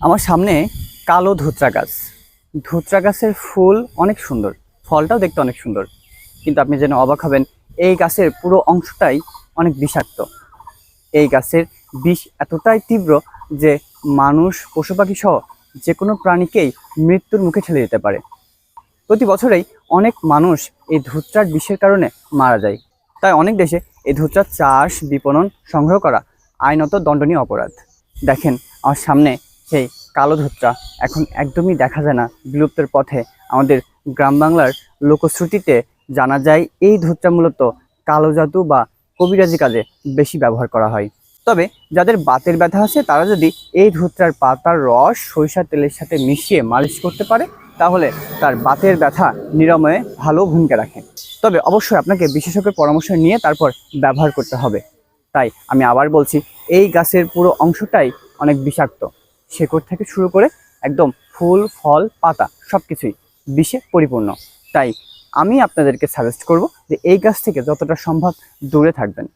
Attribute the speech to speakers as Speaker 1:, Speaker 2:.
Speaker 1: আমার সামনে কালো ধুত্রা গাছ। ধুত্রা গাছের ফুল অনেক সুন্দর, ফলটাও দেখতে অনেক সুন্দর। কিন্তু আপনি যেন অবাক হবেন, এই গাছের পুরো অংশটাই অনেক বিষাক্ত। এই গাছের বিষ এতটাই তীব্র যে মানুষ পশু পাখি সহ যে কোনো প্রাণীকেই মৃত্যুর মুখে ঠেলে দিতে পারে। প্রতি বছরেই অনেক মানুষ এই ধুত্রার বিষের কারণে মারা যায়। তাই অনেক দেশে এই ধুত্রার চাষ, বিপণন সংগ্রহ করা আইনত দণ্ডনীয় অপরাধ। দেখেন, আমার সামনে সেই কালো ধুত্রা এখন একদমই দেখা যায় না বিলুপ্তের পথে। আমাদের গ্রাম বাংলার লোকশ্রুতিতে জানা যায় এই ধুত্রা মূলত কালো জাদু বা কবিরাজি কাজে বেশি ব্যবহার করা হয়। তবে যাদের বাতের ব্যথা আছে, তারা যদি এই ধুত্রার পাতার রস, সরিষার তেলের সাথে মিশিয়ে মালিশ করতে পারে, তাহলে তার বাতের ব্যথা নিরাময়ে ভালো ভূমিকা রাখে। তবে অবশ্যই আপনাকে বিশেষজ্ঞের পরামর্শ নিয়ে তারপর ব্যবহার করতে হবে। তাই আমি আবার বলছি, এই গাছের পুরো অংশটাই অনেক বিষাক্ত। শেকড় থেকে শুরু করে একদম ফুল, ফল, পাতা সব কিছুই বিষে পরিপূর্ণ। তাই আমি আপনাদেরকে সাজেস্ট করব যে এই গাছ থেকে যতটা সম্ভব দূরে থাকবেন।